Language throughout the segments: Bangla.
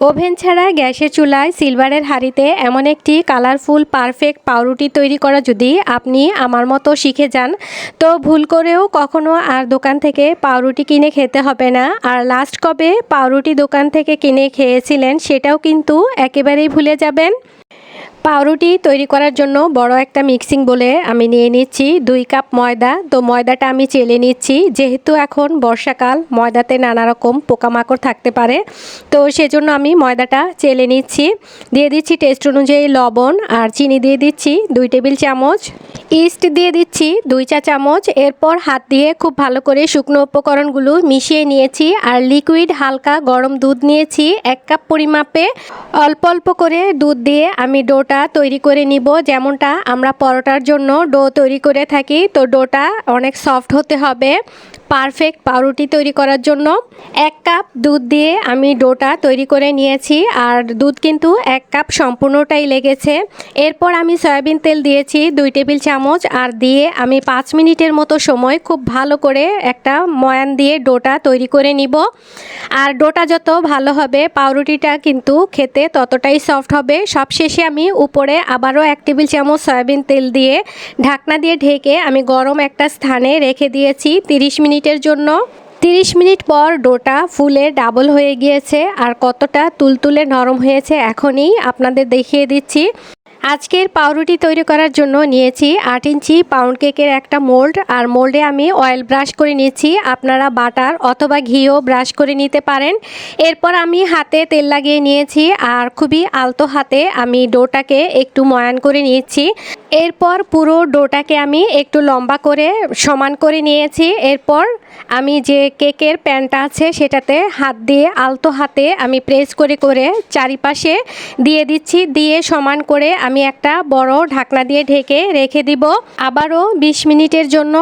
ওভেন ছাড়া গ্যাসের চুলায় সিলভারের হাঁড়িতে এমন একটি কালারফুল পারফেক্ট পাউরুটি তৈরি করা যদি আপনি আমার মতো শিখে যান, তো ভুল করেও কখনো আর দোকান থেকে পাউরুটি কিনে খেতে হবে না। আর লাস্ট কবে পাউরুটি দোকান থেকে কিনে খেয়েছিলেন, সেটাও কিন্তু একেবারেই ভুলে যাবেন। পাউরুটি তৈরি করার জন্য বড় একটা মিক্সিং বলে আমি নিয়ে নিচ্ছি দুই কাপ ময়দা। তো ময়দাটা আমি চেলে নিচ্ছি। যেহেতু এখন বর্ষাকাল, ময়দাতে নানা রকম পোকামাকড় থাকতে পারে। তো সেজন্য আমি ময়দাটা চেলে নিচ্ছি। দিয়ে দিচ্ছি টেস্ট অনুযায়ী লবণ আর চিনি দিয়ে দিচ্ছি দুই টেবিল চামচ। ইস্ট দিয়ে দিচ্ছি দুই চা চামচ। এরপর হাত দিয়ে খুব ভালো করে শুকনো উপকরণগুলো মিশিয়ে নিয়েছি আর লিকুইড হালকা গরম দুধ নিয়েছি এক কাপ পরিমাপে। অল্প অল্প করে দুধ দিয়ে আমি ডোটা তৈরি করে নিব। যেমনটা আমরা পরোটার জন্য ডো তৈরি করে থাকি, তো ডোটা অনেক সফট হতে হবে। পারফেক্ট পাউরুটি তৈরি করার জন্য এক কাপ দুধ দিয়ে আমি ডোটা তৈরি করে নিয়েছি আর দুধ কিন্তু এক কাপ সম্পূর্ণটাই লেগেছে। এরপর আমি সয়াবিন তেল দিয়েছি দুই টেবিল চামচ আর দিয়ে আমি পাঁচ মিনিটের মতো সময় খুব ভালো করে একটা ময়ান দিয়ে ডোটা তৈরি করে নিব। আর ডোটা যত ভালো হবে পাউরুটিটা কিন্তু খেতে ততটাই সফট হবে। সবশেষে আমি উপরে আবারও এক টেবিল চামচ সয়াবিন তেল দিয়ে ঢাকনা দিয়ে ঢেকে আমি গরম একটা স্থানে রেখে দিয়েছি তিরিশ মিনিটের জন্য। তিরিশ মিনিট পর ডোটা ফুলে ডাবল হয়ে গিয়েছে আর কতটা তুলতুলে নরম হয়েছে এখনই আপনাদের দেখিয়ে দিচ্ছি। আজকের পাউরুটি তৈরি করার জন্য নিয়েছি আট ইঞ্চি পাউন্ড কেকের একটা মোল্ড আর মোল্ডে আমি অয়েল ব্রাশ করে নিয়েছি। আপনারা বাটার অথবা ঘিও ব্রাশ করে নিতে পারেন। এরপর আমি হাতে তেল লাগিয়ে নিয়েছি আর খুবই আলতো হাতে আমি ডোটাকে একটু ময়ান করে নিয়েছি। এরপর পুরো ডোটাকে আমি একটু লম্বা করে সমান করে নিয়েছি। এরপর আমি যে কেকের প্যানটা আছে সেটাতে হাত দিয়ে আলতো হাতে আমি প্রেস করে করে চারিপাশে দিয়ে দিচ্ছি। দিয়ে সমান করে আমি একটা বড় ঢাকনা দিয়ে ঢেকে রেখে দিব। আবারও বিশ মিনিটের জন্য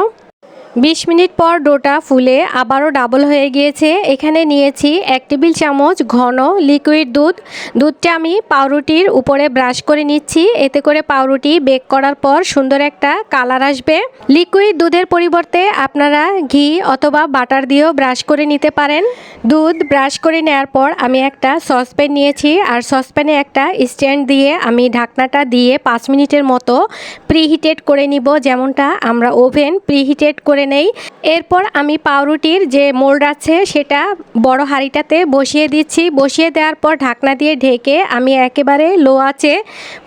বিশ মিনিট পর ডোটা ফুলে আবারও ডাবল হয়ে গিয়েছে। এখানে নিয়েছি এক টেবিল চামচ ঘন লিকুইড দুধ। দুধটা আমি পাউরুটির উপরে ব্রাশ করে নিচ্ছি। এতে করে পাউরুটি বেক করার পর সুন্দর একটা কালার আসবে। লিকুইড দুধের পরিবর্তে আপনারা ঘি অথবা বাটার দিয়েও ব্রাশ করে নিতে পারেন। দুধ ব্রাশ করে নেওয়ার পর আমি একটা সসপ্যান নিয়েছি। আর সসপ্যানে একটা স্ট্যান্ড দিয়ে আমি ঢাকনাটা দিয়ে পাঁচ মিনিটের মতো প্রিহিটেড করে নিব। যেমনটা আমরা ওভেন প্রিহিটেড করে নেই। এরপর আমি পাউরুটির যে মোল্ড আছে সেটা বড় হাঁড়িটাতে বসিয়ে দিচ্ছি। বসিয়ে দেওয়ার পর ঢাকনা দিয়ে ঢেকে আমি একেবারে লো আছে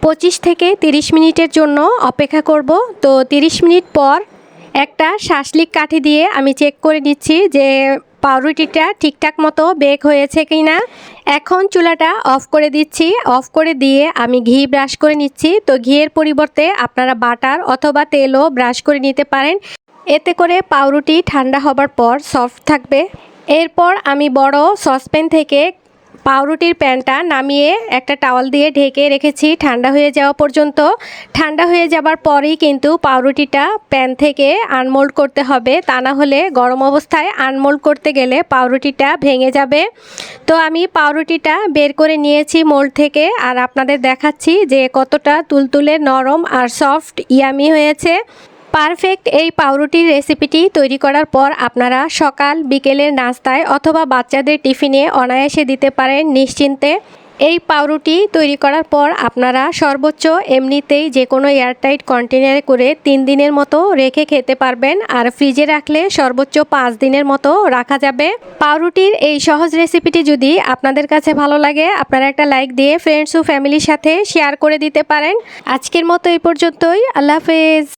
পঁচিশ থেকে তিরিশ মিনিটের জন্য অপেক্ষা করব। তো তিরিশ মিনিট পর একটা শাসলিক কাঠি দিয়ে আমি চেক করে নিচ্ছি যে পাউরুটিটা ঠিকঠাক মতো বেক হয়েছে কি না এখন চুলাটা অফ করে দিচ্ছি। অফ করে দিয়ে আমি ঘি ব্রাশ করে নিচ্ছি। তো ঘিয়ের পরিবর্তে আপনারা বাটার অথবা তেলও ব্রাশ করে নিতে পারেন। এতে করে পাউরুটি ঠান্ডা হবার পর সফট থাকবে। এরপর আমি বড় সসপ্যান থেকে পাউরুটির প্যানটা নামিয়ে একটা টাওয়াল দিয়ে ঢেকে রেখেছি, ঠান্ডা হয়ে যাওয়া পর্যন্ত। ঠান্ডা হয়ে যাবার পরেই কিন্তু পাউরুটিটা প্যান থেকে আনমোল্ড করতে হবে। তা না হলে গরম অবস্থায় আনমোল্ড করতে গেলে পাউরুটিটা ভেঙে যাবে। তো আমি পাউরুটিটা বের করে নিয়েছি মোল্ড থেকে আর আপনাদের দেখাচ্ছি যে কতটা তুলতুলে নরম আর সফট ইয়ামি হয়েছে। পারফেক্ট এই পাউরুটির রেসিপিটি তৈরি করার পর আপনারা সকাল, বিকেলের নাস্তায় অথবা বাচ্চাদের টিফিনে অনায়াসে দিতে পারেন নিশ্চিন্তে। এই পাউরুটি তৈরি করার পর আপনারা সর্বোচ্চ এমনিতেই যে কোনো এয়ারটাইট কন্টেনারে করে তিন দিনের মতো রেখে খেতে পারবেন আর ফ্রিজে রাখলে সর্বোচ্চ পাঁচ দিনের মতো রাখা যাবে। পাউরুটির এই সহজ রেসিপিটি যদি আপনাদের কাছে ভালো লাগে, আপনারা একটা লাইক দিয়ে ফ্রেন্ডস ও ফ্যামিলির সাথে শেয়ার করে দিতে পারেন। আজকের মতো এই পর্যন্তই। আল্লাহ হাফেজ।